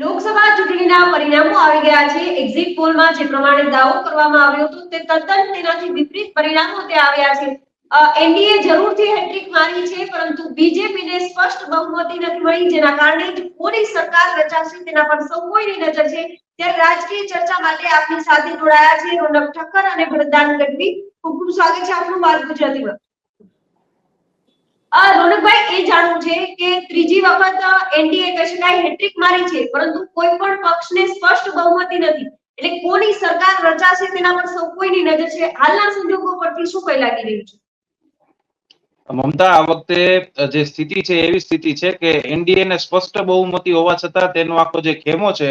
લોકસભા ચૂંટણીના પરિણામો આવી ગયા છે. એક્ઝિટ પોલમાં જે પ્રમાણે દાવો કરવામાં આવ્યો હતો, તે તદ્દન તેનાથી વિપરીત પરિણામો તે આવ્યા છે. એનડીએ જરૂરથી હેટ્રિક મારી છે, પરંતુ બીજેપીને સ્પષ્ટ બહુમતી નથી મળી, જેના કારણે જ કોની સરકાર રચાશે તેના પર સૌ કોઈની નજર છે. ત્યારે રાજકીય ચર્ચા માટે આપની સાથે જોડાયા છે રોનક ઠક્કર અને ભરતદાન ગઢવી. ખૂબ ખૂબ સ્વાગત છે આપનું વાત ગુજરાતીમાં રોનકભાઈ, એ જાણવું છે કે ત્રીજી વખત એનડીએ કહી હેટ્રિક મારી છે, પરંતુ કોઈ પણ પક્ષને સ્પષ્ટ બહુમતી નથી. એટલે કોની સરકાર રચાશે તેના પર સૌ કોઈની નજર છે. હાલના સંજોગો પરથી શું કઈ લાગી રહ્યું છે? મમતા, આ વખતે જે સ્થિતિ છે, એવી સ્થિતિ છે કે એનડીએ ને સ્પષ્ટ બહુમતી હોવા છતાં તેનો આખો જે ખેમો છે,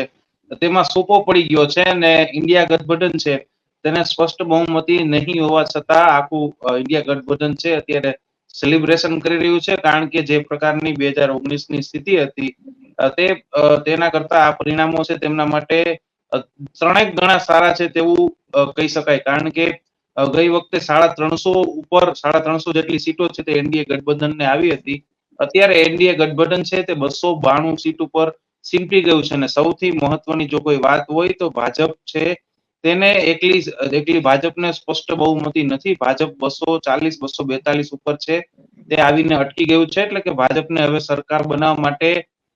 તેમાં સોપો પડી ગયો છે અને ઇન્ડિયા ગઠબંધન છે. તેને સ્પષ્ટ બહુમતી નહીં હોવા છતાં આખું ઇન્ડિયા ગઠબંધન છે. અત્યારે સેલિબ્રેશન કરી રહ્યું છે, કારણ કે જે પ્રકારની બે હજારની સ્થિતિ હતી તે તેના કરતા આ પરિણામો છે તેમના માટે ત્રણેક ગણા સારા છે તેવું કહી શકાય. કારણ કે ગઈ વખતે સાડા ત્રણસો ઉપર, સાડા ત્રણસો જેટલી સીટો છે તે એનડીએ ગઠબંધનને આવી હતી. અત્યારે એનડીએ ગઠબંધન છે તે બસો બાણું સીટ ઉપર સિમટી ગયું છે. અને સૌથી મહત્વની જો કોઈ વાત હોય તો ભાજપ છે તેને એકલી એકલી ભાજપને સ્પષ્ટ બહુમતી નથી. ભાજપ બસો ચાલીસ, બસો બેતાલીસ ઉપર છે. તે આવીને અટકી ગયું છે એટલે કે ભાજપને હવે સરકાર બનાવવા માટે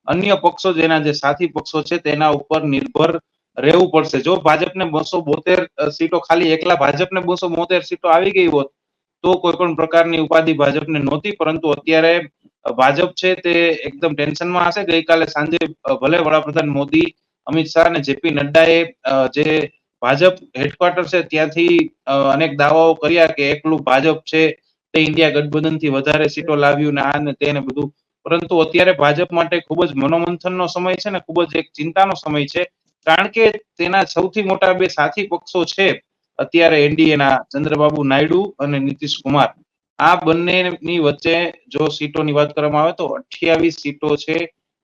અન્ય પક્ષો જેના જે સાથી પક્ષો છે તેના ઉપર નિર્ભર રહેવું પડશે. જો ભાજપને બસો બોતેર સીટો ખાલી એકલા ભાજપને બસો બોતેર સીટો આવી ગઈ હોત, તો કોઈ પણ પ્રકારની ઉપાધિ ભાજપને નહોતી. પરંતુ અત્યારે ભાજપ છે તે એકદમ ટેન્શનમાં હશે. ગઈકાલે સાંજે ભલે વડાપ્રધાન મોદી, અમિત શાહ અને જેપી નડ્ડાએ જે ભાજપ હેડક્વાર્ટર છે, ત્યાંથી અનેક દાવાઓ કર્યા કે એકલું ભાજપ છે તે ઇન્ડિયા ગઠબંધનથી વધારે સીટો લાવ્યું ને આ ને તેને બધું. પરંતુ અત્યારે ભાજપ માટે ખૂબ જ મનોમંથનનો સમય છે ને ખૂબ જ એક ચિંતાનો સમય છે. કારણ કે તેના સૌથી મોટા બે સાથી પક્ષો છે અત્યારે એનડીએના ચંદ્રબાબુ નાયડુ અને નીતિશ કુમાર. આ બંનેની વચ્ચે જો સીટોની વાત કરવામાં આવે તો અઠ્યાવીસ સીટો છે.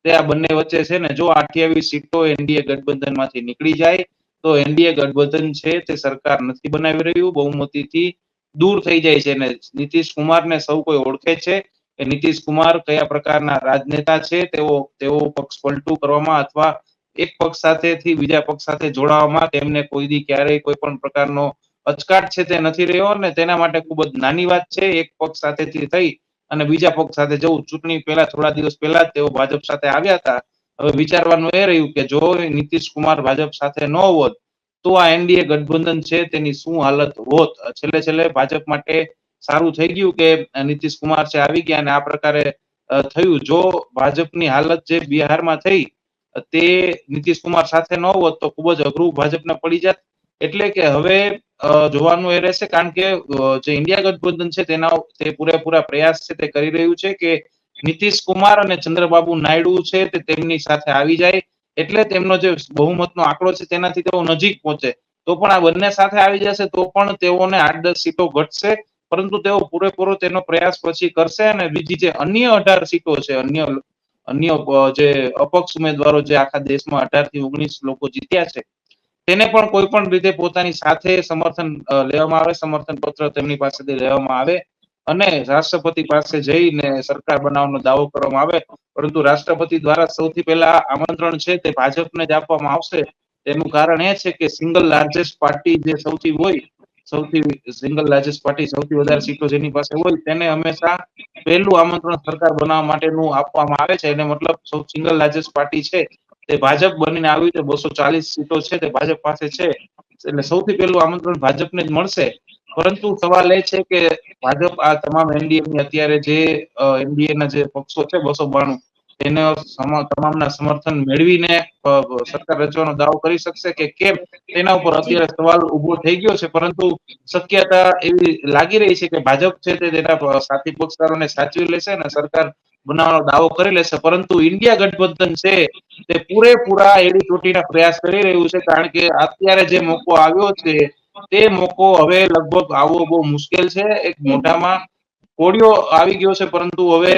તે આ બંને વચ્ચે છે ને જો અઠ્યાવીસ સીટો એનડીએ ગઠબંધનમાંથી નીકળી જાય તો એનડીએ ગઠબંધન છે તે સરકાર નથી બનાવી રહ્યું. બહુમતીથી દૂર થઈ જાય છે અને નીતિશ કુમારને સૌ કોઈ ઓળખે છે કે નીતિશ કુમાર કયા પ્રકારના રાજનેતા છે તેઓ તેઓ પક્ષ પલટું કરવામાં અથવા એક પક્ષ સાથેથી બીજા પક્ષ સાથે જોડાવામાં તેમને કોઈ દી ક્યારેય કોઈ પણ પ્રકારનો અચકાટ છે તે નથી રહ્યો અને તેના માટે ખૂબ જ નાની વાત છે એક પક્ષ સાથેથી થઈ અને બીજા પક્ષ સાથે જવું. ચૂંટણી પહેલા થોડા દિવસ પહેલા તેઓ ભાજપ સાથે આવ્યા હતા. હવે વિચારવાનું એ રહ્યું કે જો નીતિશ કુમાર ભાજપ સાથે ન હોત, તો આ એનડીએ ગઠબંધન છે તેની શું હાલત હોત? છેલ્લે છેલ્લે ભાજપ માટે સારું થઈ ગયું કે નીતિશ કુમાર છે આવી ગયા અને આ પ્રકારે થયું. જો ભાજપની હાલત જે બિહારમાં થઈ, તે નીતિશ કુમાર સાથે ન હોત, તો ખૂબ જ અઘરું ભાજપને પડી જાત. એટલે કે હવે જોવાનું એ રહેશે કારણ કે જે ઇન્ડિયા ગઠબંધન છે તેના, તે પૂરેપૂરા પ્રયાસ છે તે કરી રહ્યું છે કે નીતિશ કુમાર અને ચંદ્રબાબુ નાયડુ છે તે તેમની સાથે આવી જાય એટલે તેમનો જે બહુમતનો આંકડો છે તેનાથી તેઓ નજીક પહોંચે. તો પણ આ બંને સાથે આવી જશે તો પણ તેઓને આઠ દસ સીટો ઘટશે, પરંતુ તેઓ પૂરેપૂરો તેનો પ્રયાસ પછી કરશે અને બીજી જે અન્ય અઢાર સીટો છે, અન્ય અન્ય જે અપક્ષ ઉમેદવારો જે આખા દેશમાં અઢારથી ઓગણીસ લોકો જીત્યા છે, તેને પણ કોઈ પણ રીતે પોતાની સાથે સમર્થન લેવામાં આવે, સમર્થન પત્ર તેમની પાસેથી લેવામાં આવે. અને રાષ્ટ્રપતિ પાસે જઈને સરકાર બનાવવાનો દાવો કરવામાં આવે, પરંતુ રાષ્ટ્રપતિ દ્વારા સૌથી પહેલા આમંત્રણ છે તે ભાજપને જ આપવામાં આવશે. તેનું કારણ એ છે કે સિંગલ લાર્જેસ્ટ પાર્ટી જે સૌથી હોય, સૌથી સિંગલ લાર્જેસ્ટ પાર્ટી સૌથી વધારે સીટો જેની પાસે હોય, તેને હંમેશા પહેલું આમંત્રણ સરકાર બનાવવા માટેનું આપવામાં આવે છે. એને મતલબ સૌ સિંગલ લાર્જેસ્ટ પાર્ટી છે તે ભાજપ બનીને આવી છે બસો ચાલીસ સીટો છે તે ભાજપ પાસે છે. એટલે સૌથી પહેલું આમંત્રણ ભાજપને જ મળશે. પરંતુ સવાલ એ છે કે ભાજપ આ તમામ એનડીએ ની અત્યારે જે એનડીએ ના જે પક્ષો છે બસો બાણું એને તમામના સમર્થન મેળવીને સરકાર રચવાનો દાવો કરી શકશે કે કેમ? તેના ઉપર અત્યારે સવાલ ઊભો થઈ ગયો છે, પરંતુ શક્યતા એવી લાગી રહી છે કે ભાજપ છે તે તેના સાથી પક્ષકારોને સાચવી લેશે અને સરકાર બનાવવાનો દાવો કરી લેશે. પરંતુ ઇન્ડિયા ગઠબંધન છે તે પૂરેપૂરા એડી ચોટીના પ્રયાસ કરી રહ્યું છે, કારણ કે અત્યારે જે મોકો આવ્યો છે તે મોકો હવે લગભગ આવવો બહુ મુશ્કેલ છે. એક મોટામાં કોડિયો આવી ગયો છે, પરંતુ હવે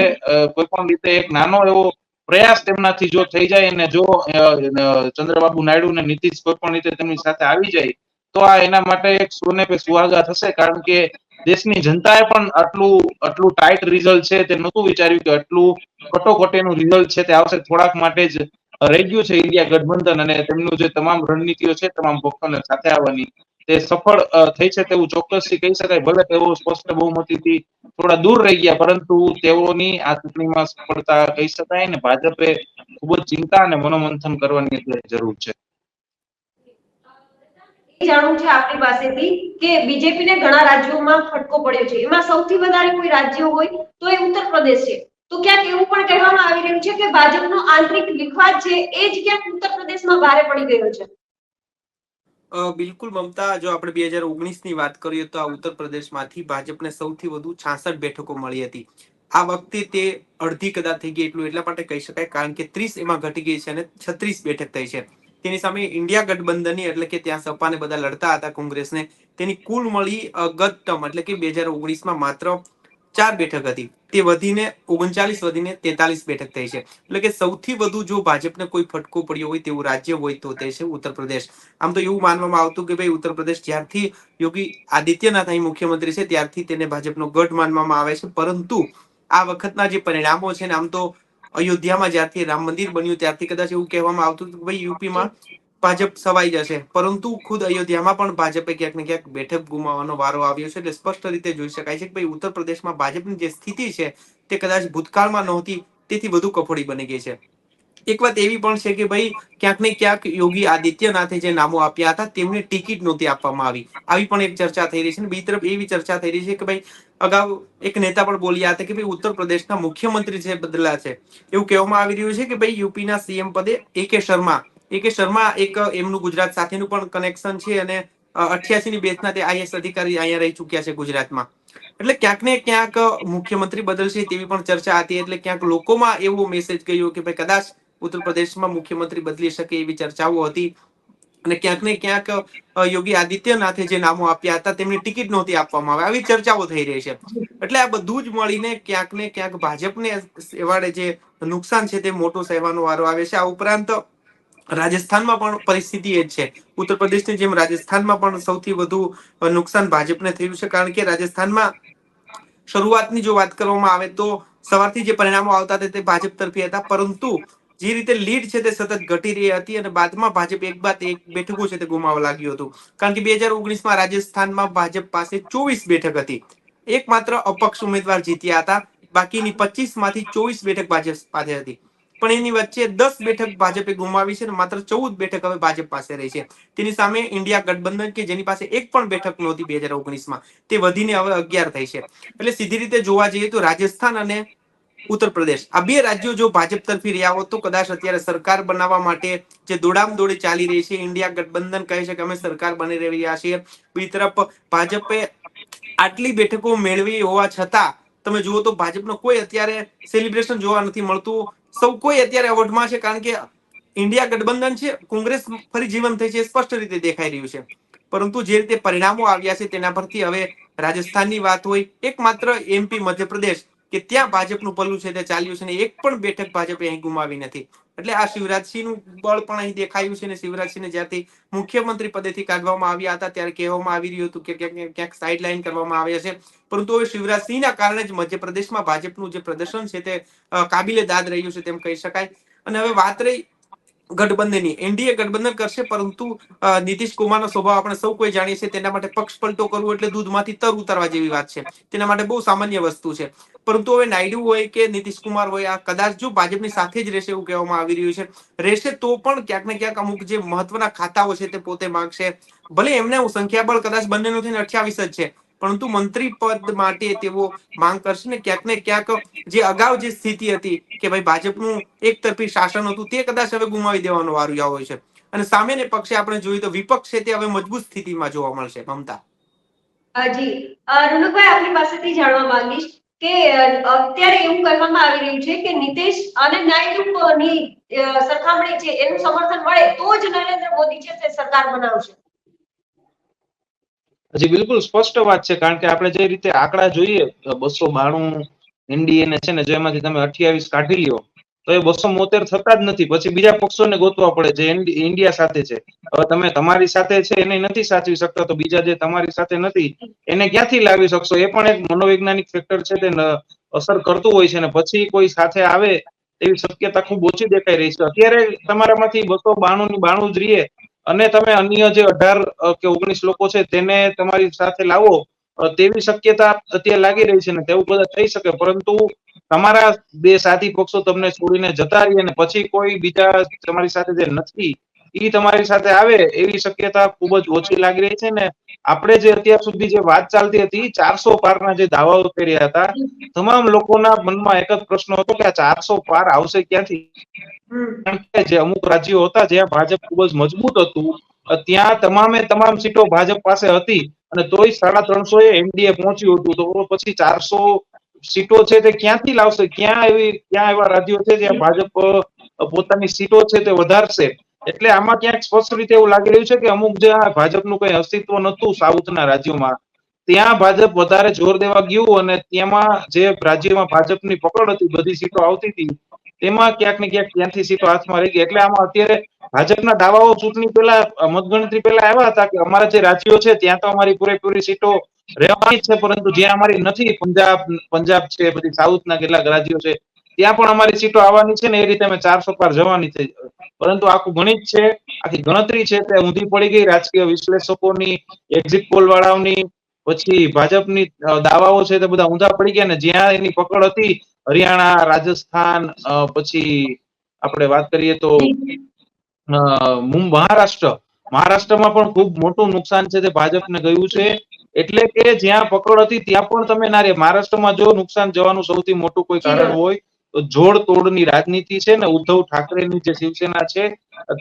કોઈ પણ રીતે એક નાનો એવો પ્રયાસ તેમનાથી જો થઈ જાય અને જો ચંદ્રબાબુ નાયડુ અને નીતિશ કોઈ પણ રીતે તેમની સાથે આવી જાય, તો આ એના માટે એક સોને પે સુહાગા થશે, કારણ કે દેશની જનતાએ પણ આટલું આટલું ટાઈટ રિઝલ્ટ છે તે નહોતું વિચાર્યું કે આટલું કટોકટીનું રિઝલ્ટ છે તે આવશે. થોડાક માટે જ રહી ગયું છે ઇન્ડિયા ગઠબંધન અને તેમનું જે તમામ રણનીતિઓ છે, તમામ પક્ષોને સાથે આવવાની તે સફળ થઈ છે તેવું ચોક્કસથી કહી શકાય. ભલે તેઓ સ્પષ્ટ બહુમતીથી થોડા દૂર રહી ગયા, પરંતુ તેઓની આ ચૂંટણીમાં સફળતા કહી શકાય ને ભાજપે ખૂબ જ ચિંતા અને મનોમંથન કરવાની જરૂર છે. જાણવું છે આપણી પાસેથી કે બીજેપી ને ઘણા રાજ્યોમાં ફટકો પડ્યો છે. એમાં સૌથી વધારે કોઈ રાજ્ય હોય તો એ ઉત્તર પ્રદેશ છે. તો ક્યાંક એવું પણ કહેવામાં આવી રહ્યું છે કે ભાજપનો આંતરિક વિખવાદ છે, એ જ ક્યાંક ઉત્તર પ્રદેશમાં ભારે પડી ગયો છે. બિલકુલ મમતા, જો આપણે બે હજાર ઓગણીસની વાત કરીએ તો આ ઉત્તર પ્રદેશમાંથી ભાજપને સૌથી વધુ છાસઠ બેઠકો મળી હતી. આ વખતે તે અડધી કદાચ થઈ ગઈ એટલું એટલા માટે કહી શકાય, કારણ કે ત્રીસ એમાં ઘટી ગઈ છે અને છત્રીસ બેઠક થઈ છે. તેની સામે ઇન્ડિયા ગઠબંધનની એટલે કે ત્યાં સપાને બધા લડતા હતા કોંગ્રેસને, તેની કુલ મળી ગત ટર્મ એટલે કે બે હજાર ઓગણીસમાં માત્ર ચાર બેઠક હતી. તે વધીને ઓગણચાલીસ, વધીને તેતાલીસ બેઠક થઈ છે. એટલે કે સૌથી વધુ જો ભાજપને કોઈ ફટકો પડ્યો હોય તેવું રાજ્ય હોય તો તે છે ઉત્તર પ્રદેશ. આમ તો એવું માનવામાં આવતું કે ભાઈ ઉત્તર પ્રદેશ જ્યારથી યોગી આદિત્યનાથ અહીં મુખ્યમંત્રી છે ત્યારથી તેને ભાજપનો ગઢ માનવામાં આવે છે. પરંતુ આ વખતના જે પરિણામો છે ને આમ તો અયોધ્યામાં જ્યારથી રામ મંદિર બન્યું ત્યારથી કદાચ એવું કહેવામાં આવતું કે ભાઈ યુપીમાં ભાજપ સવાઈ જશે. પરંતુ ખુદ અયોધ્યામાં પણ ભાજપે ક્યાંક ને ક્યાંક બેઠક ગુમાવવાનો વારો આવ્યો છે એટલે સ્પષ્ટ રીતે જોઈ શકાય છે કે ભાઈ ઉત્તર પ્રદેશમાં ભાજપની જે સ્થિતિ છે તે કદાચ ભૂતકાળમાં નહોતી, તેથી વધુ કફોડી બની ગઈ છે. એક વાત એવી પણ છે કે ભાઈ ક્યાંક ને ક્યાંક યોગી આદિત્યનાથે જે નામો આપ્યા હતા તેમને ટિકિટ નહોતી આપવામાં આવી. આવી પણ એક ચર્ચા થઈ રહી છે અને બીજી તરફ એવી ચર્ચા થઈ રહી છે કે ભાઈ અગાઉ એક નેતા પણ બોલ્યા હતા કે ભાઈ ઉત્તર પ્રદેશના મુખ્યમંત્રી છે બદલા છે. એવું કહેવામાં આવી રહ્યું છે કે ભાઈ યુપીના સીએમ પદે એ કે શર્મા કે શર્મા એક એમનું ગુજરાત સાથેનું પણ કનેક્શન છે અને અઠ્યાસી ની બેચના તે આઈએસ અધિકારી અહીંયા રહી ચુક્યા છે ગુજરાતમાં. એટલે ક્યાંક ને ક્યાંક મુખ્યમંત્રી બદલશે તેવી પણ ચર્ચા હતી, એટલે ક્યાંક લોકોમાં એવો મેસેજ ગયો કે ભાઈ કદાચ ઉત્તર પ્રદેશમાં મુખ્યમંત્રી બદલી શકે એવી ચર્ચાઓ હતી. અને ક્યાંક ને ક્યાંક યોગી આદિત્યનાથે જે નામો આપ્યા હતા તેમની ટિકિટ નહોતી આપવામાં આવે, આવી ચર્ચાઓ થઈ રહી છે. એટલે આ બધું જ મળીને ક્યાંક ને ક્યાંક ભાજપને એવાડે જે નુકસાન છે તે મોટો સહેવાનો વારો આવે છે. આ ઉપરાંત રાજસ્થાનમાં પણ પરિસ્થિતિ એ છે. ઉત્તર પ્રદેશની જેમ રાજસ્થાનમાં પણ સૌથી વધુ નુકસાન ભાજપને થયું છે. કારણ કે રાજસ્થાનમાં શરૂઆતની જો વાત કરવામાં આવે તો સવારથી જે પરિણામો આવતા હતા તે ભાજપ તરફી હતા. પરંતુ જે રીતે લીડ છે તે સતત ઘટી રહી હતી અને બાદમાં ભાજપ એક બાદ એક બેઠકો છે તે ગુમાવવા લાગ્યું હતું. કારણ કે બે હજાર ઓગણીસમાં રાજસ્થાનમાં ભાજપ પાસે ચોવીસ બેઠક હતી. એકમાત્ર અપક્ષ ઉમેદવાર જીત્યા હતા. બાકીની પચીસમાંથી ચોવીસ બેઠક ભાજપ પાસે હતી. પણ એની વચ્ચે દસ બેઠક ભાજપે ગુમાવી છે અને માત્ર ચૌદ બેઠક હવે ભાજપ પાસે રહી છે. તેની સામે ઇન્ડિયા ગઠબંધન કે જેની પાસે એક પણ બેઠક નહોતી બે હજાર ઓગણીસમાં, તે વધીને હવે અગિયાર થઈ છે. એટલે સીધી રીતે જોવા જઈએ તો રાજસ્થાન અને ઉત્તર પ્રદેશ આ બે રાજ્યો જો ભાજપ તરફી રહ્યા હોત તો કદાચ અત્યારે સરકાર બનાવવા માટે જે દોડામ દોડી ચાલી રહી છે, ઇન્ડિયા ગઠબંધન કહે છે કે અમે સરકાર બની રહ્યા છીએ. બીજી તરફ ભાજપે આટલી બેઠકો મેળવી હોવા છતાં તમે જુઓ તો ભાજપનો કોઈ અત્યારે સેલિબ્રેશન જોવા નથી મળતું. સૌ કોઈ અત્યારે અવઢમાં છે કારણ કે ઇન્ડિયા ગઠબંધન છે, કોંગ્રેસ ફરી જીવન થઈ છે સ્પષ્ટ રીતે દેખાઈ રહ્યું છે. પરંતુ જે રીતે પરિણામો આવ્યા છે તેના પરથી હવે રાજસ્થાનની વાત હોય, એકમાત્ર એમપી મધ્યપ્રદેશ કે ત્યાં ભાજપનું પલ્લું છે તે ચાલ્યું છે ને એક પણ બેઠક ભાજપે અહીં ગુમાવી નથી. એટલે આ શિવરાજસિંહનું બળ પણ અહીં દેખાયું છે ને શિવરાજસિંહને જ્યારથી મુખ્યમંત્રી પદેથી કાઢવામાં આવ્યા હતા, ત્યારે કહેવામાં આવી રહ્યું હતું કે ક્યાંક ક્યાંક સાઇડલાઇન કરવામાં આવ્યા છે. પરંતુ હવે શિવરાજસિંહના કારણે જ મધ્યપ્રદેશમાં ભાજપનું જે પ્રદર્શન છે તે કાબિલે દાદ રહ્યું છે તેમ કહી શકાય. અને હવે વાત રહી ગઠબંધનની. એનડીએ ગઠબંધન કરશે પરંતુ નીતિશ કુમારનો સ્વભાવ આપણે સૌ કોઈ જાણીએ છીએ, તેના માટે પક્ષ પલટો કરવો એટલે દૂધમાંથી તર ઉતારવા જેવી વાત છે. તેના માટે બહુ સામાન્ય વસ્તુ છે. પરંતુ હવે નાયડુ હોય કે નીતિશ કુમાર હોય, આ કદાચ જો ભાજપની સાથે જ રહેશે એવું કહેવામાં આવી રહ્યું છે. રહેશે તો પણ ક્યાંક ને ક્યાંક અમુક જે મહત્વના ખાતાઓ છે તે પોતે માંગશે. ભલે એમને સંખ્યાબળ કદાચ બંનેનું થઈને અઠ્યાવીસ જ છે પરંતુ મંત્રી પદ માટે તેઓ માંગ કરશે ને ક્યાંક ને ક્યાંક જે અગાઉ જે સ્થિતિ હતી કે ભાઈ ભાજપનું એક તરફી શાસન હતું, તે કદાચ હવે ગુમાવી દેવાનો વારું આવ્યો છે. અને સામેને પક્ષે આપણે જોઈએ તો વિપક્ષ છે તે હવે મજબૂત સ્થિતિમાં જોવા મળશે. મમતા. જી. રોનકભાઈ આપની પાસેથી જાણવા માંગીશ કે અત્યારે એવું કહેવામાં આવી રહ્યું છે કે નીતિશ અને નાયડુની સરખામણી છે, એનું સમર્થન મળે તો જ નરેન્દ્ર મોદી છે તે સરકાર બનાવશે. હજી બિલકુલ સ્પષ્ટ વાત છે, કારણ કે આપણે જે રીતે આંકડા જોઈએ, બસો બાણું એનડીએને છે ને, જેમાંથી તમે અઠ્યાવીસ કાઢી લ્યો, તો એ બસો મોતેર થતા જ નથી. પછી બીજા પક્ષોને ગોતવા પડે, જે ઇન્ડિયા સાથે છે. હવે તમે તમારી સાથે છે, એને નથી સાચવી શકતા, તો બીજા જે તમારી સાથે નથી, એને ક્યાંથી લાવી શકશો? એ પણ એક મનોવૈજ્ઞાનિક ફેક્ટર છે તે અસર કરતું હોય છે ને, પછી કોઈ સાથે આવે, એવી શક્યતા ખૂબ ઓછી દેખાઈ રહી છે. અત્યારે તમારામાંથી બસો બાણું ની બાણું જ રહીએ અને તમે અન્ય જે અઢાર કે ઓગણીસ લોકો છે તેને તમારી સાથે લાવો તેવી શક્યતા અત્યારે લાગી રહી છે ને તેવું બધા થઈ શકે, પરંતુ તમારા બે સાથી પક્ષો તમને છોડીને જતા રહીએ અને પછી કોઈ બીજા તમારી સાથે જે નથી એ તમારી સાથે આવે એવી શક્યતા ખૂબ જ ઓછી લાગી રહી છે ને આપણે જે અત્યાર સુધી જે વાત ચાલતી હતી ચારસો પારના જે દાવાઓ કરી રહ્યા હતા, તમામ લોકોના મનમાં એક જ પ્રશ્ન હતો કે આ ચારસો પાર આવશે ક્યાંથી? જે અમુક રાજ્યો હતા જ્યાં ભાજપ ખૂબ જ મજબૂત હતું, ત્યાં તમામે તમામ સીટો ભાજપ પાસે હતી અને તોય સાડા ત્રણસો એ એનડીએ પહોંચ્યું હતું. તો પછી ચારસો સીટો છે તે ક્યાંથી લાવશે? ક્યાં એવી, ક્યાં એવા રાજ્યો છે જ્યાં ભાજપ પોતાની સીટો છે તે વધારશે? એટલે આમાં ક્યાંક સ્પષ્ટ રીતે એવું લાગી રહ્યું છે કે અમુક જ્યાં ભાજપનું કઈ અસ્તિત્વ નતું સાઉથના રાજ્યોમાં ત્યાં ભાજપ વધારે જોર દેવા ગયું અને તેમાં જે રાજ્યમાં ભાજપની પકડ હતી બધી સીટો આવતી હતી તેમાં ક્યાંક ને ક્યાંક ત્યાંથી સીટો હાથમાં રહી ગઈ. એટલે આમાં અત્યારે ભાજપના દાવાઓ ચૂંટણી પહેલા અ, મતગણતરી પહેલા આવ્યા હતા કે અમારા જે રાજ્યો છે ત્યાં તો અમારી પૂરેપૂરી સીટો રહેવાની જ છે પરંતુ જ્યાં અમારી નથી પંજાબ પંજાબ છે પછી સાઉથના કેટલાક રાજ્યો છે ત્યાં પણ અમારી સીટો આવવાની છે ને એ રીતે અમે ચારસો પાર જવાની છે પરંતુ આખું ગણિત છે આખી ગણતરી છે તે ઊંધી પડી ગઈ. રાજકીય વિશ્લેષકોની એક્ઝિટ પોલ વાળાઓની પછી ભાજપની દાવાઓ છે તે બધા ઊંધા પડી ગયા ને જ્યાં એની પકડ હતી હરિયાણા રાજસ્થાન પછી આપણે વાત કરીએ તો મહારાષ્ટ્ર. મહારાષ્ટ્રમાં પણ ખૂબ મોટું નુકસાન છે તે ભાજપને ગયું છે. એટલે કે જ્યાં પકડ હતી ત્યાં પણ તમે ના રે. મહારાષ્ટ્રમાં જો નુકસાન જવાનું સૌથી મોટું કોઈ કારણ હોય તો જોડ તોડની રાજનીતિ છે ને ઉદ્ધવ ઠાકરેની જે શિવસેના છે,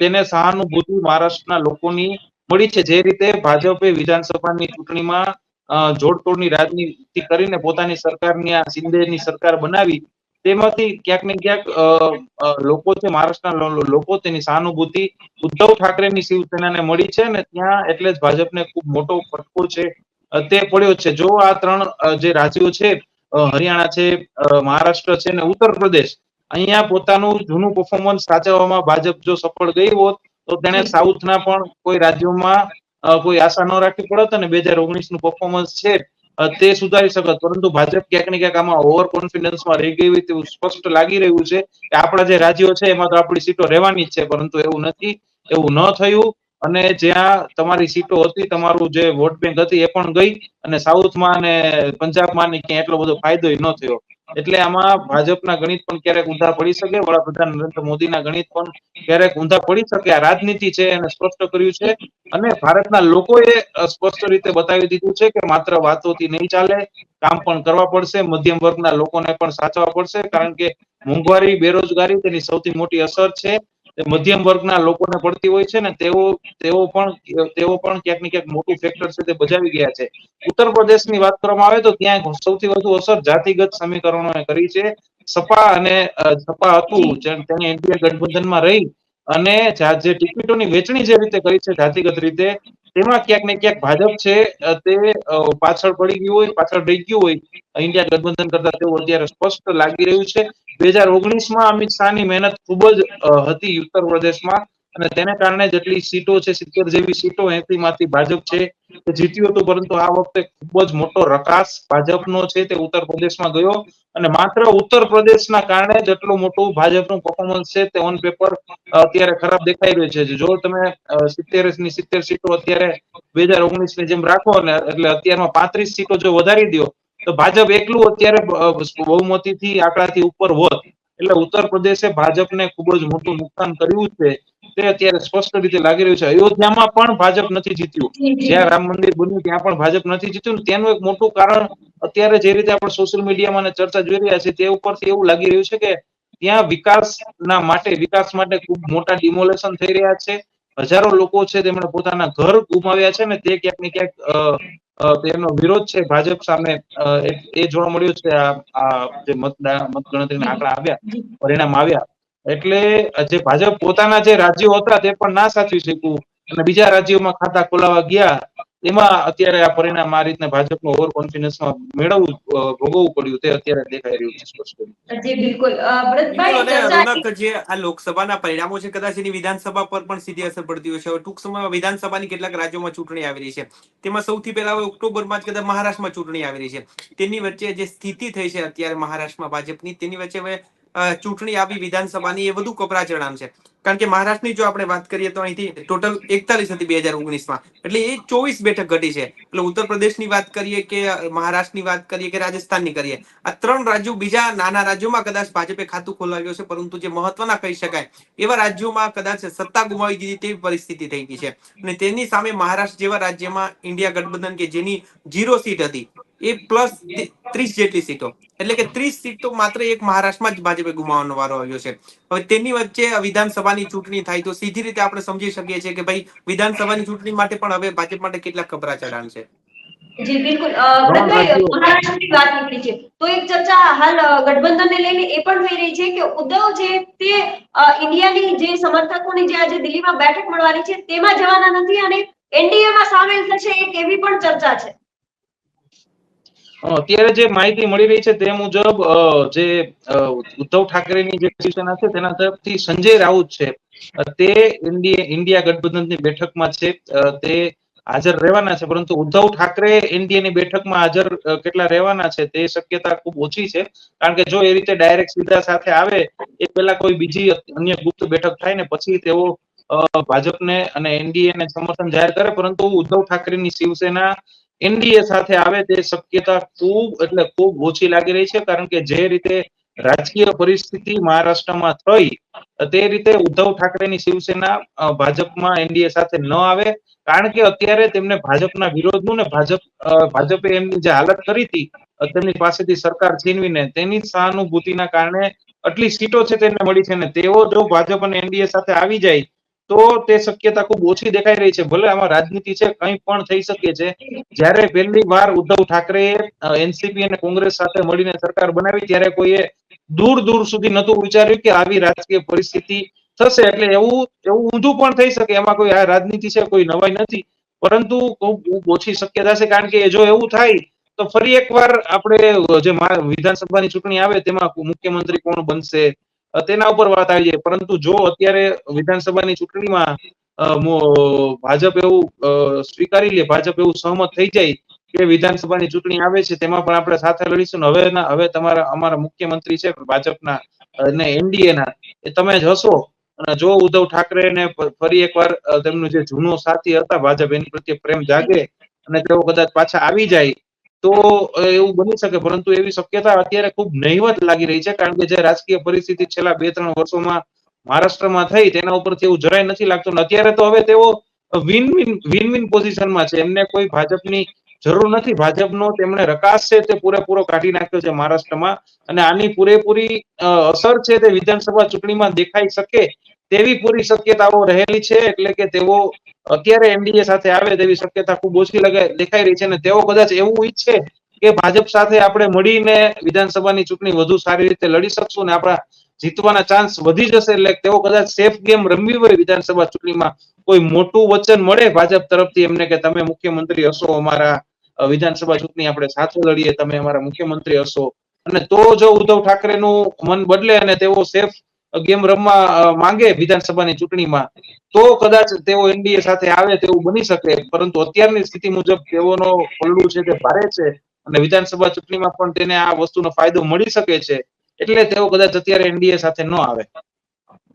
તેને સહાનુભૂતિ મહારાષ્ટ્રના લોકોની મળી છે. જે રીતે ભાજપે વિધાનસભાની ચૂંટણીમાં જોડતોડની રાજનીતિ કરીને પોતાની સરકારની આ શિંદેની સરકાર બનાવી, તેમાંથી ક્યાંક ને ક્યાંક લોકો છે મહારાષ્ટ્રના લોકો તેની સહાનુભૂતિ ઉદ્ધવ ઠાકરેની શિવસેનાને મળી છે ને ત્યાં એટલે જ ભાજપને ખૂબ મોટો ફટકો છે તે પડ્યો છે. જો આ ત્રણ જે રાજ્યો છે હરિયાણા છે મહારાષ્ટ્ર છે ને ઉત્તર પ્રદેશ અહીંયા પોતાનું જૂનું પરફોર્મન્સ સાચવવામાં ભાજપ જો સફળ ગઈ હોત તો તેને સાઉથના પણ કોઈ રાજ્યોમાં કોઈ આશા ન રાખવી પડત અને બે હજાર ઓગણીસનું પરફોર્મન્સ છે તે સુધારી શકત. પરંતુ ભાજપ ક્યાંક ને ક્યાંક આમાં ઓવર કોન્ફિડન્સમાં રહી ગઈ હોય તેવું સ્પષ્ટ લાગી રહ્યું છે કે આપણા જે રાજ્યો છે એમાં તો આપણી સીટો રહેવાની જ છે પરંતુ એવું નથી. એવું ન થયું. અને જ્યાં તમારી સીટો હતી, તમારું જે વોટ બેંક હતી એ પણ ગઈ અને સાઉથમાં અને પંજાબમાં ને ક્યાંય એટલો બધો ફાયદો ન થયો. એટલે આમાં ભાજપના ગણિત પણ ક્યારેક ઊંધા પડી શકે, વડાપ્રધાન નરેન્દ્ર મોદીના ગણિત પણ ક્યારેક ઊંધા પડી શકે. આ રાજનીતિ છે એને સ્પષ્ટ કર્યું છે અને ભારતના લોકોએ સ્પષ્ટ રીતે બતાવી દીધું છે કે માત્ર વાતોથી નહીં ચાલે, કામ પણ કરવા પડશે, મધ્યમ વર્ગના લોકોને પણ સાચવવા પડશે, કારણ કે મોંઘવારી, બેરોજગારી તેની સૌથી મોટી અસર છે. મધ્યમ વર્ગના લોકોને પડતી હોય છે ને તેઓ તેઓ પણ તેઓ પણ ક્યાંક ને ક્યાંક મોટું ફેક્ટર છે તે બજાવી ગયા છે. ઉત્તર પ્રદેશની વાત કરવામાં આવે તો ત્યાં સૌથી વધુ અસર જાતિગત સમીકરણોએ કરી છે. સપા અને સપા હતું તેની એનડીએ ગઠબંધનમાં રહી અને જે ટિકિટોની વેચણી જે રીતે કરી છે જાતિગત રીતે, તેમાં ક્યાંક ને ક્યાંક ભાજપ છે તે પાછળ પડી ગયું હોય, પાછળ રહી ગયું હોય ઇન્ડિયા ગઠબંધન કરતા તેવું અત્યારે સ્પષ્ટ લાગી રહ્યું છે. બે હજાર ઓગણીસમાં અમિત શાહની મહેનત ખૂબ જ હતી ઉત્તર પ્રદેશમાં અને તેને કારણે જેટલી સીટો છે, સિત્તેર જેવી સીટો એસી માંથી ભાજપ છે, તે જીત્યું હતું, પરંતુ આ વખતે ખૂબ જ મોટો રકાસ ભાજપનો છે, તે ઉત્તર પ્રદેશમાં ગયો અને માત્ર ઉત્તર પ્રદેશના કારણે જેટલું મોટું ભાજપનું પરફોર્મન્સ છે, તે ઓન પેપર અત્યારે ખરાબ દેખાઈ રહ્યું છે. જો તમે સિત્તેરની સિત્તેર સીટો અત્યારે બે હજાર ઓગણીસની જેમ રાખો ને એટલે અત્યારમાં પાંત્રીસ સીટો જો વધારી દો તો ભાજપ એકલું અત્યારે બહુમતીથી આંકડાથી ઉપર હોત, એટલે ઉત્તર પ્રદેશે ભાજપને ખૂબ જ મોટું નુકસાન કર્યું છે, તે અત્યારે સ્પષ્ટ રીતે લાગી રહ્યું છે. અયોધ્યામાં પણ ભાજપ નથી જીત્યું. જ્યાં રામ મંદિર બન્યું, ત્યાં પણ ભાજપ નથી જીત્યું. તેનું એક મોટું કારણ અત્યારે જે રીતે આપણે સોશિયલ મીડિયામાં ચર્ચા જોઈ રહ્યા છે તે ઉપરથી એવું લાગી રહ્યું છે કે ત્યાં વિકાસના માટે, વિકાસ માટે ખૂબ મોટા ડિમોલેશન થઈ રહ્યા છે. હજારો લોકો છે તેમણે પોતાના ઘર ગુમાવ્યા છે ને તે ક્યાંક ને ક્યાંક તેનો વિરોધ છે ભાજપ સામે એ જોવા મળ્યું છે આ આ જે મતદાન મતગણતરીના આંકડા આવ્યા પરિણામ આવ્યા. એટલે જે ભાજપ પોતાના જે રાજ્યો હતા તે પણ ના સાચવી શક્યું. અને બીજા રાજ્યોમાં ખાતા ખોલાવા ગયા એમાં અત્યારે આ પરિણામ આ રીતના ભાજપનું ઓવર કોન્ફિડન્સમાં મેળવવું ભોગવવું પડ્યું તે અત્યારે દેખાઈ રહ્યું છે સ્પષ્ટ જી બિલકુલ. રોનક આ લોકસભાના પરિણામો છે કદાચ એની વિધાનસભા પર પણ સીધી અસર પડતી હોય છે. હવે ટૂંક સમયમાં વિધાનસભાની કેટલાક રાજ્યોમાં ચૂંટણી આવી રહી છે. તેમાં સૌથી પહેલા હવે ઓક્ટોબરમાં જ કદાચ મહારાષ્ટ્રમાં ચૂંટણી આવી રહી છે. તેની વચ્ચે જે સ્થિતિ થઈ છે અત્યારે મહારાષ્ટ્રમાં ભાજપની તેની વચ્ચે હવે ચૂંટણી આવી વિધાનસભાની, એ વધુ કપરા ચડાણ છે. કારણ કે મહારાષ્ટ્રની જો આપણે વાત કરીએ તો અહીંથી ટોટલ એકતાલીસ હતી બે હજાર ઓગણીસમાં. એટલે એ ચોવીસ બેઠક ઘટી છે. એટલે ઉત્તર પ્રદેશની વાત કરીએ કે મહારાષ્ટ્રની વાત કરીએ કે રાજસ્થાનની કરીએ, આ ત્રણ રાજ્યો બીજા નાના રાજ્યોમાં કદાચ ભાજપે ખાતું ખોલાવ્યું છે પરંતુ જે મહત્વના કહી શકાય, એવા રાજ્યોમાં કદાચ સત્તા ગુમાવી દીધી તેવી પરિસ્થિતિ થઈ ગઈ છે. અને તેની સામે મહારાષ્ટ્ર જેવા રાજ્યમાં ઇન્ડિયા ગઠબંધન કે જેની ઝીરો સીટ હતી એ પ્લસ ત્રીસ જેટલી સીટો. એટલે કે ત્રીસ સીટો માત્ર એક મહારાષ્ટ્રમાં જ ભાજપે ગુમાવવાનો વારો આવ્યો છે. હવે તેની વચ્ચે વિધાનસભાની ચૂંટણી થાય તો સીધી રીતે આપણે સમજી શકીએ છીએ કે ભાઈ વિધાનસભાની ચૂંટણી માટે પણ હવે ભાજપ માટે કેટલા ખબરા ચડાણ છે. જી બિલકુલ. મહારાષ્ટ્રની વાત નીકળી છે. તો એક ચર્ચા હાલ ગઠબંધનને લઈને એ પણ થઈ રહી છે કે ઉદ્ધવ છે તે ઇન્ડિયાની જે સમર્થકોની જે આજે દિલ્હીમાં બેઠક મળવાની છે તેમાં જવાના નથી અને એનડીએ માં સામેલ થશે એક એવી પણ ચર્ચા છે. અત્યારે જે માહિતી મળી રહી છે તે મુજબ જે ઉદ્ધવ ઠાકરેની જે શિવસેના છે તેના તરફથી સંજય રાઉત છે. તે ઇન્ડિયા ગઠબંધનની બેઠકમાં છે. તે હાજર રહેવાના છે, પરંતુ ઉદ્ધવ ઠાકરે એનડીએની બેઠકમાં હાજર કેટલા રહેવાના છે તે શક્યતા ખૂબ ઓછી છે. કારણ કે જો એ રીતે ડાયરેક્ટ સીધા સાથે આવે, એ પહેલા કોઈ બીજી અન્ય ગુપ્ત બેઠક થાય ને પછી તેઓ ભાજપને અને એનડીએ ને સમર્થન જાહેર કરે, પરંતુ ઉદ્ધવ ઠાકરેની શિવસેના એનડીએ સાથે આવે તે શક્યતા ખૂબ, એટલે ખૂબ ઓછી લાગી રહી છે, કારણ કે જે રીતે રાજકીય પરિસ્થિતિ મહારાષ્ટ્રમાં થઈ, તે રીતે ઉદ્ધવ ઠાકરેની શિવસેના ભાજપમાં એનડીએ સાથે ન આવે, કારણ કે અત્યારે તેમને ભાજપના વિરોધનું ને ભાજપ ભાજપે એમની જે હાલત કરી હતી તેમની પાસેથી સરકાર છીનવીને તેની સહાનુભૂતિના કારણે આટલી સીટો છે તેમને મળી છે ને તેઓ જો ભાજપ અને એનડીએ સાથે આવી જાય તો તે શક્યતા ખૂબ ઓછી દેખાઈ રહી છે. ભલે આમાં રાજનીતિ છે, કંઈ પણ થઈ શકે છે. જ્યારે પહેલી વાર ઉદ્ધવ ઠાકરે એનસીપી અને કોંગ્રેસ સાથે મળીને સરકાર બનાવી, ત્યારે કોઈએ દૂર દૂર સુધી નહોતું વિચાર્યું કે આવી રાજકીય પરિસ્થિતિ થશે. એટલે એવું એવું ઊંધું પણ થઈ શકે. એમાં કોઈ આ રાજનીતિ છે, કોઈ નવાઈ નથી. પરંતુ ખૂબ ઓછી શક્યતા છે. કારણ કે જો એવું થાય, તો ફરી એકવાર આપણે જે વિધાનસભાની ચૂંટણી આવે, તેમાં મુખ્યમંત્રી કોણ બનશે? તેના ઉપર વાત આવી જાય. પરંતુ જો અત્યારે વિધાનસભાની ચૂંટણીમાં ભાજપ એવું સ્વીકારી લે, ભાજપ એવું સહમત થઈ જાય કે વિધાનસભાની ચૂંટણી આવે છે, તેમાં પણ આપણે સાથે લડીશું હવે હવે તમારા, અમારા મુખ્યમંત્રી છે, ભાજપના અને એનડીએ ના એ તમે જ હશો. અને જો ઉદ્ધવ ઠાકરે ને ફરી એકવાર તેમનું જે જૂનો સાથી હતા, ભાજપ એની પ્રત્યે પ્રેમ જાગે અને તેઓ કદાચ પાછા આવી જાય તો એવું બની શકે. પરંતુ એવી શક્યતા અત્યારે ખૂબ નહીવત લાગી રહી છે, કારણ કે જે રાજકીય પરિસ્થિતિ છેલ્લા બે ત્રણ વર્ષોમાં મહારાષ્ટ્રમાં થઈ, તેના ઉપરથી એવું જરાય નથી લાગતું. અત્યારે તો હવે તેઓ વિન વિન વિન વિન પોઝિશનમાં છે. એમને કોઈ ભાજપની જરૂર નથી. ભાજપનો તેમણે રકાસ છે તે પૂરેપૂરો કાઢી નાખ્યો છે મહારાષ્ટ્રમાં. અને આની પૂરેપૂરી અસર છે તે વિધાનસભા ચૂંટણીમાં દેખાઈ શકે તેવી પૂરી શક્યતાઓ રહેલી છે. એટલે કે તેઓ અત્યારે એનડીએ સાથે આવે તેવી શક્યતા ખૂબ ઓછી દેખાઈ રહી છે અને તેઓ કદાચ એવું ઈચ્છે કે ભાજપ સાથે આપણે મળીને વિધાનસભાની ચૂંટણી વધુ સારી રીતે લડી શકશું ને આપણા જીતવાના ચાન્સ વધી જશે એટલે તેઓ કદાચ સેફ ગેમ રમવી હોય વિધાનસભા ચૂંટણીમાં, કોઈ મોટું વચન મળે ભાજપ તરફથી એમને કે તમે મુખ્યમંત્રી હશો અમારા વિધાનસભા ચૂંટણી આપણે સાથે લડીએ, તમે અમારા મુખ્યમંત્રી હશો. અને તો જો ઉદ્ધવ ઠાકરેનું મન બદલે અને તેઓ સેફ ગેમ રમવા માંગે વિધાનસભાની ચૂંટણીમાં તો કદાચ તેઓ એનડીએ સાથે આવે તેવું બની શકે. પરંતુ અત્યારની સ્થિતિ મુજબ તેઓનો પલ્લું છે તે ભારે છે અને વિધાનસભા ચૂંટણીમાં પણ તેને આ વસ્તુનો ફાયદો મળી શકે છે. એટલે તેઓ કદાચ અત્યારે એનડીએ સાથે ન આવે.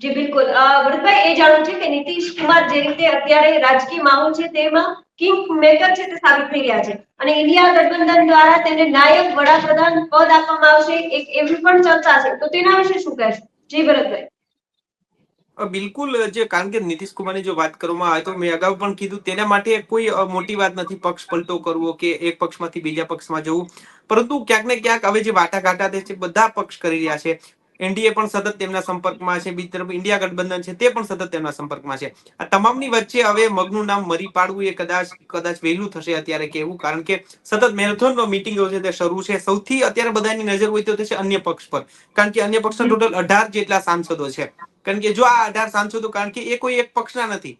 જી બિલકુલ. અ, એ જાણવું છે કે નીતિશ કુમાર જે રીતે અત્યારે રાજકીય માહોલ છે તેમાં કિંગ મેકર છે તે સાબિત થઈ રહ્યા છે. અને ઇન્ડિયા ગઠબંધન દ્વારા તેને નાયક વડાપ્રધાન પદ આપવામાં આવશે એક એવી પણ ચર્ચા છે. તો તેના વિશે શું કહેશો? જી ભરતભાઈ બિલકુલ, જે કારણ કે નીતિશ કુમારની જો વાત કરવામાં આવે તો મેં અગાઉ પણ કીધું, તેના માટે કોઈ મોટી વાત નથી પક્ષ પલટો કરવો કે એક પક્ષમાંથી બીજા પક્ષમાં જવું. પરંતુ ક્યાંક ને ક્યાંક હવે જે વાટાઘાટા છે, બધા પક્ષ કરી રહ્યા છે. એનડીએ પણ સતત તેમના સંપર્કમાં છે બીજી તરફ ઇન્ડિયા ગઠબંધન છે તે પણ સતત તેમના સંપર્કમાં છે. આ તમામની વચ્ચે હવે મગનું નામ મરી પાડવું એ કદાચ કદાચ વહેલું થશે અત્યારે કેવું કારણ કે સતત મેરેથોન મિટિંગો છે તે શરૂ છે. સૌથી અત્યારે બધાની નજર હોય તો તે છે અન્ય પક્ષ પર. કારણ કે અન્ય પક્ષના ટોટલ અઢાર જેટલા સાંસદો છે. કારણ કે જો આ અઢાર સાંસદો કારણ કે એ કોઈ એક પક્ષના નથી.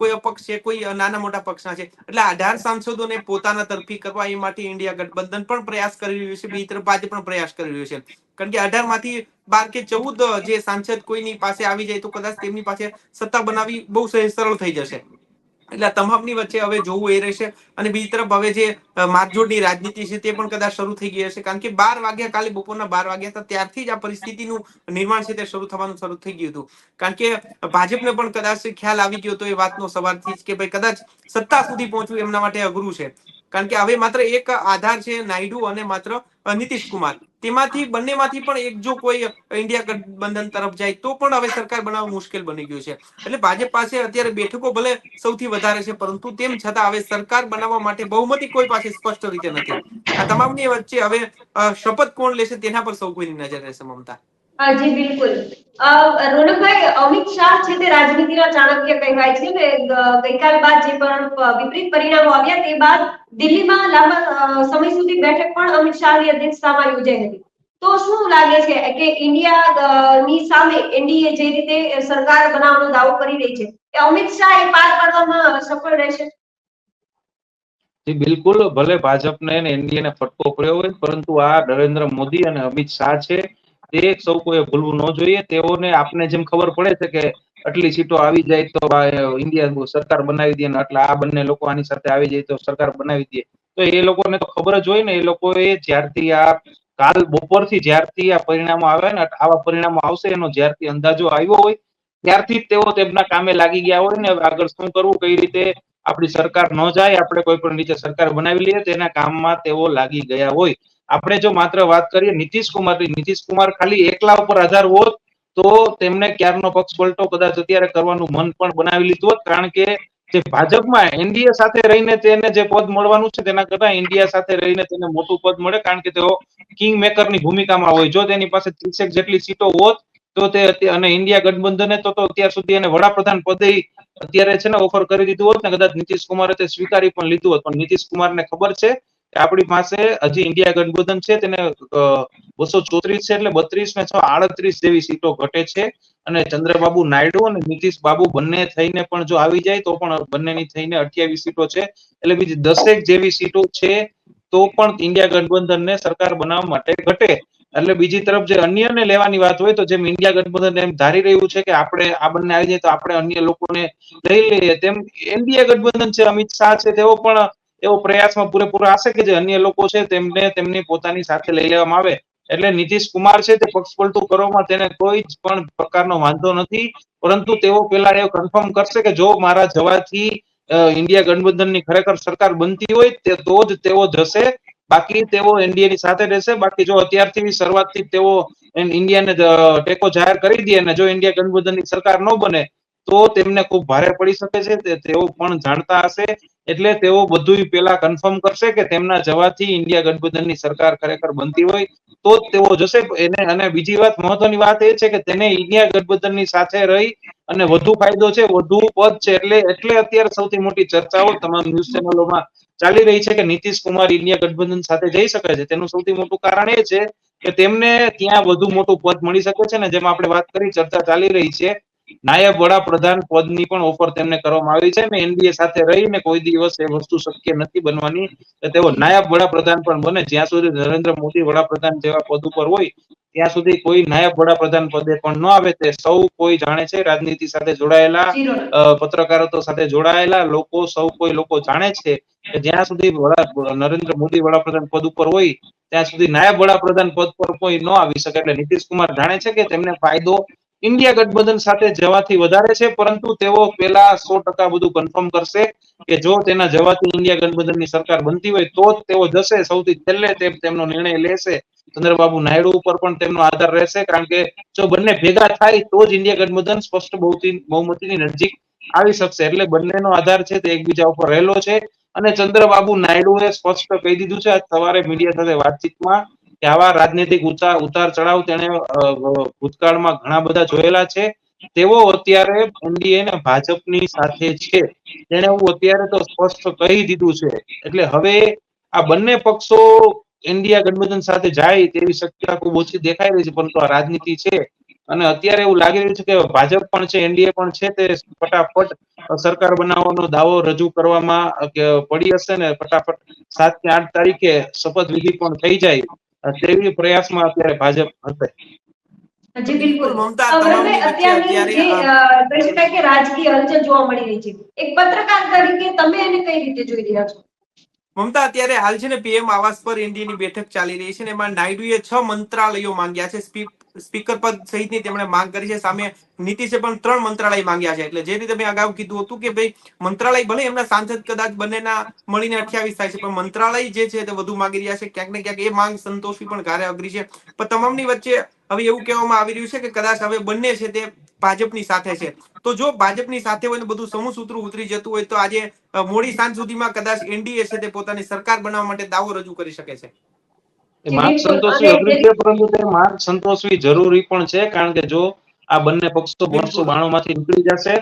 કોઈ અપક્ષ છે, કોઈ નાના મોટા પક્ષના છે. એટલે અઢાર સાંસદોને પોતાના તરફી કરવા એ માટે ઇન્ડિયા ગઠબંધન પણ પ્રયાસ કરી રહ્યું છે, બીજી તરફ ભાજપ પણ પ્રયાસ કરી રહ્યું છે. કારણ કે અઢારમાંથી બાર કે ચૌદ જે સાંસદ કોઈની પાસે આવી જાય તો કદાચ તેમની પાસે સત્તા બનાવી બહુ સહેજ સરળ થઈ જશે. એટલે તમામની વચ્ચે હવે જોવું એ રહેશે. અને બીજી તરફ હવે જે અ, રાજનીતિ છે તે પણ કદાચ શરૂ થઈ ગઈ હશે. કારણ કે બાર વાગ્યા કાલે બપોરના બાર વાગ્યા હતા ત્યારથી જ આ પરિસ્થિતિનું નિર્માણ છે તે શરૂ થવાનું શરૂ થઈ ગયું હતું. કારણ કે ભાજપને પણ કદાચ ખ્યાલ આવી ગયો હતો એ વાતનો સવારથી જ કે ભાઈ કદાચ સત્તા સુધી પહોંચવું એમના માટે અઘરું છે. કારણ કે હવે માત્ર એક આધાર છે નાયડુ અને માત્ર નીતિશ કુમાર. તેમાંથી બંનેમાંથી પણ એક જો કોઈ ઇન્ડિયા ગઠબંધન તરફ જાય, તો પણ હવે સરકાર બનાવવું મુશ્કેલ બની ગયું છે. એટલે ભાજપ પાસે અત્યારે બેઠકો ભલે સૌથી વધારે છે, પરંતુ તેમ છતાં હવે સરકાર બનાવવા માટે બહુમતી કોઈ પાસે સ્પષ્ટ રીતે નથી. આ તમામની વચ્ચે હવે શપથ કોણ લેશે તેના પર સૌ કોઈની નજર રહેશે મમતા? જી, બિલકુલ. રોનકભાઈ, અમિત શાહ છે તે રાજનીતિના ચાણક્ય કહેવાય છે ને ગઈકાલ બાદ જે પણ વિપરીત પરિણામો આવ્યા તે બાદ દિલ્હીમાં લાંબા સમય સુધી બેઠક પણ અમિત શાહની અધ્યક્ષતામાં યોજાઈ હતી. તો શું લાગે છે કે ઇન્ડિયા ની સામે એનડીએ જે રીતે સરકાર બનાવવાનો દાવો કરી રહી છે, એ અમિત શાહ એ પાર પાડવામાં સફળ રહેશે? બિલકુલ. ભલે ભાજપને એનડીએ ને ફટકો પડ્યો હોય, પરંતુ આ નરેન્દ્ર મોદી અને અમિત શાહ છે તે સૌ કોઈ ભૂલવું ન જોઈએ. તેઓને આપને જેમ ખબર પડે છે કે આટલી સીટો આવી જાય તો ઇન્ડિયા સરકાર બનાવી દે એટલે આ બંને લોકો આની સાથે આવી જાય તો સરકાર બનાવી દે. તો એ લોકોને તો ખબર જ હોય ને, એ લોકોએ જ્યારથી આ કાલ બપોરથી જ્યારથી આ પરિણામો આવે ને, આવા પરિણામો આવશે, એનો જ્યારથી અંદાજો આવ્યો હોય, ત્યારથી જ તેઓ તેમના કામે લાગી ગયા હોય ને આગળ શું કરવું, કઈ રીતે આપણી સરકાર ન જાય, આપણે કોઈ પણ રીતે સરકાર બનાવી લઈએ, તેના કામમાં તેઓ લાગી ગયા હોય. આપણે જો માત્ર વાત કરીએ નીતિશ કુમારની નીતિશ કુમાર ખાલી એકલા ઉપર આધાર હોત તો તેમને ક્યારનો પક્ષ પલટો, કદાચ અત્યારે કરવાનું મન પણ બનાવી લીધું હોત. કારણ કે જે ભાજપમાં એનડીએ સાથે રહીને તેને જે પદ મળવાનું છે, તેના કરતા ઇન્ડિયા સાથે રહીને તેને મોટું પદ મળે. કારણ કે તેઓ કિંગ મેકરની ભૂમિકામાં હોય. જો તેની પાસે ત્રીસેક જેટલી સીટો હોત, તો તે અને ઇન્ડિયા ગઠબંધને તો અત્યાર સુધી એને વડાપ્રધાન પદે અત્યારે છે ને ઓફર કરી દીધું હોત ને, કદાચ નીતિશ કુમારે તે સ્વીકારી પણ લીધું હોત. પણ નીતિશ કુમારને ખબર છે આપણી પાસે હજી ઇન્ડિયા ગઠબંધન છે, તેને બસો ચોત્રીસ છે એટલે બત્રીસ ને છ આડત્રીસ જેવી સીટો ઘટે છે. અને ચંદ્રબાબુ નાયડુ અને નીતિશ બાબુ બંને થઈને પણ જો આવી જાય, તો પણ બંનેની થઈને અઠ્યાવીસ સીટો છે. એટલે બીજી દસેક જેવી સીટો છે, તો પણ ઇન્ડિયા ગઠબંધનને સરકાર બનાવવા માટે ઘટે. એટલે બીજી તરફ જે અન્યને લેવાની વાત હોય, તો જેમ ઇન્ડિયા ગઠબંધન એમ ધારી રહ્યું છે કે આપણે આ બંને આવી જાય, તો આપણે અન્ય લોકોને લઈ લઈએ. તેમ ઇન્ડિયા ગઠબંધન છે, અમિત શાહ છે, તેઓ પણ એવો પ્રયાસમાં પૂરેપૂરો હશે કે જે અન્ય લોકો છે તેમને તેમની પોતાની સાથે લઈ લેવામાં આવે. એટલે નીતિશ કુમાર છે તે પક્ષ પલટું કરવામાં તેને કોઈ જ પણ પ્રકારનો વાંધો નથી. પરંતુ તેઓ પેલા એ કન્ફર્મ કરશે કે જો મારા જવાથી ઇન્ડિયા ગઠબંધનની ખરેખર સરકાર બનતી હોય તે જ તેઓ જશે. બાકી તેઓ એનડીએ ની સાથે રહેશે. બાકી જો અત્યારથી શરૂઆતથી તેઓ ઇન્ડિયાને ટેકો જાહેર કરી દે અને જો ઇન્ડિયા ગઠબંધનની સરકાર ન બને, તો તેમને ખૂબ ભારે પડી શકે છે. તેઓ પણ જાણતા હશે. એટલે તેઓ બધું પેલા કન્ફર્મ કરશે કે તેમના જવાથી ઇન્ડિયા ગઠબંધનની સરકાર ખરેખર બનતી હોય તો તેઓ જશે. એને અને બીજી વાત મહત્વની વાત એ છે કે તેને ઇન્ડિયા ગઠબંધનની સાથે રહી અને વધુ ફાયદો છે, વધુ પદ છે, એટલે એટલે અત્યારે સૌથી મોટી ચર્ચાઓ તમામ ન્યૂઝ ચેનલોમાં ચાલી રહી છે કે નીતિશ કુમાર ઇન્ડિયા ગઠબંધન સાથે જઈ શકે છે. તેનું સૌથી મોટું કારણ એ છે કે તેમને ત્યાં વધુ મોટું પદ મળી શકે છે ને જેમ આપણે વાત કરી, ચર્ચા ચાલી રહી છે. નાયબ વડાપ્રધાન પદની પણ ઓફર તેમને કરવામાં આવી છે અને એનડીએ સાથે રહીને કોઈ દિવસ એ વસ્તુ શક્ય નથી બનવાની. તેઓ નાયબ વડાપ્રધાન પણ બને. જ્યાં સુધી નરેન્દ્ર મોદી વડાપ્રધાન જેવા પદ ઉપર હોય ત્યાં સુધી કોઈ નાયબ વડાપ્રધાન પદે પણ ન આવે. તે સૌ કોઈ જાણે છે રાજનીતિ સાથે જોડાયેલા પત્રકારત્વ સાથે જોડાયેલા લોકો સૌ કોઈ લોકો જાણે છે કે જ્યાં સુધી નરેન્દ્ર મોદી વડાપ્રધાન પદ ઉપર હોય ત્યાં સુધી નાયબ વડાપ્રધાન પદ પર કોઈ ન આવી શકે. એટલે નીતિશ કુમાર જાણે છે કે તેમને ફાયદો ઇન્ડિયા ગઠબંધન સાથે જવાથી વધારે છે, પરંતુ તેઓ પહેલા સો ટકા બધું કન્ફર્મ કરશે કે જો તેના જવાથી ઇન્ડિયા ગઠબંધનની સરકાર બનતી હોય, તો જ તેઓ જશે. સૌથી છેલ્લે તેમનો નિર્ણય લેશે. ચંદ્રબાબુ નાયડુ ઉપર પણ તેમનો આધાર રહેશે, કારણ કે જો બંને ભેગા થાય, તો જ ઇન્ડિયા ગઠબંધન સ્પષ્ટ બહુમતીની નજીક આવી શકશે. એટલે બંનેનો આધાર છે, તે એકબીજા ઉપર રહેલો છે. અને ચંદ્રબાબુ નાયડુએ સ્પષ્ટ કહી દીધું છે સવારે મીડિયા સાથે વાતચીતમાં કે આવા રાજનીતિક ઉતાર ઉતાર ચઢાવ તેણે ભૂતકાળમાં ઘણા બધા જોયેલા છે. તેઓ અત્યારે એનડીએ ને ભાજપની સાથે છે. તેણે હું અત્યારે તો સ્પષ્ટ કહી દીધું છે. એટલે હવે આ બંને પક્ષો ઇન્ડિયા ગઠબંધન સાથે જાય તેવી શક્યતા ખૂબ ઓછી દેખાઈ રહી છે, પરંતુ આ રાજનીતિ છે. અને અત્યારે એવું લાગી રહ્યું છે કે ભાજપ પણ છે, એનડીએ પણ છે, તે ફટાફટ સરકાર બનાવવાનો દાવો રજૂ કરવામાં પડી હશે ને ફટાફટ સાત કે આઠ તારીખે શપથવિધિ પણ થઈ જાય. તેવી પ્રયાસમાં અત્યારે ભાજપ હશે. જી બિલકુલ. અત્યારે અ, કહી શકાય કે રાજકીય હલચલ જોવા મળી રહી છે. એક પત્રકાર તરીકે તમે એને કઈ રીતે જોઈ રહ્યા છો? મમતા, અત્યારે હાલ છે ને પીએમ આવાસ પર એનડીએની બેઠક ચાલી રહી છે ને એમાં નાયડુએ છ મંત્રાલયો માંગ્યા છે. સ્પીકર પદ સહિતની તેમણે માંગ કરી છે. સામે નીતિશે પણ ત્રણ મંત્રાલય માંગ્યા છે. એટલે જે રીતે મેં અગાઉ કીધું હતું કે ભાઈ મંત્રાલય ભલે એમના સાંસદ કદાચ બંનેના મળીને અઠ્યાવીસ થાય છે, પણ મંત્રાલય જે છે તે વધુ માંગી રહ્યા છે. ક્યાંક ને ક્યાંક એ માંગ સંતોષવી પણ ગારે અઘરી છે. પણ તમામની વચ્ચે હવે એવું કહેવામાં આવી રહ્યું છે કે કદાચ હવે બંને છે તે ભાજપની સાથે છે તો જો ભાજપની સાથે હોય ને બધું સમૂહ સૂત્રું ઉતરી જતું હોય તો આજે મોડી સાંજ સુધીમાં કદાચ એનડીએ છે તે પોતાની સરકાર બનાવવા માટે દાવો રજૂ કરી શકે છે માર્ગ સંતોષવી અઘરી છે પરંતુ તે માર્ગ સંતોષવી જરૂરી પણ છે કારણ કે જો આ બંને પક્ષો. બસો બાણું માંથી નીકળી જશે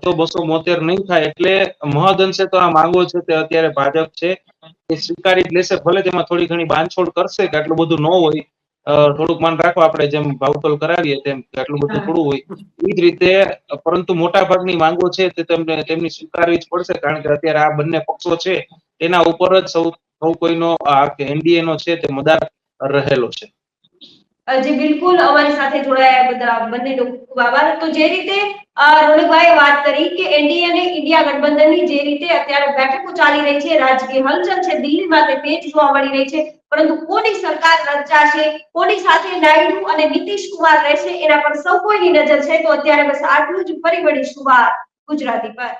તો બસો બોતેર નહીં થાય એટલે મહદઅંશે તો આ માંગો છે તે અત્યારે ભાજપ છે એ સ્વીકારી લેશે ભલે તેમાં થોડી ઘણી બાંધછોડ કરશે કે આટલું બધું ન હોય થોડુંક માન રાખો આપણે જેમ ભાવતોલ કરાવીએ તેમ આટલું બધું થોડું હોય એ જ રીતે પરંતુ મોટા ભાગની માંગો છે તે તેમને તેમની સ્વીકારવી જ પડશે કારણ કે અત્યારે આ બંને પક્ષો છે તેના ઉપર જ સૌ સૌ કોઈનો આ એનડીએ નો છે તે મદાર રહેલો છે. જી બિલકુલ અમારી સાથે જોડાયા બધા બંને લોકો. આભાર. તો જે રીતે અ, રોનકભાઈએ વાત કરી કે એનડીએ અને ઇન્ડિયા ગઠબંધનની જે રીતે અત્યારે બેઠકો ચાલી રહી છે રાજકીય હલચલ છે દિલ્હીમાં તે તેજ જોવા મળી રહી છે પરંતુ કોની સરકાર રચાશે કોની સાથે નાયડુ અને નીતિશ કુમાર રહેશે? એના પર સૌ કોઈની નજર છે, તો અત્યારે બસ આટલું જ ફરી વળીશું. વાત ગુજરાતી પર.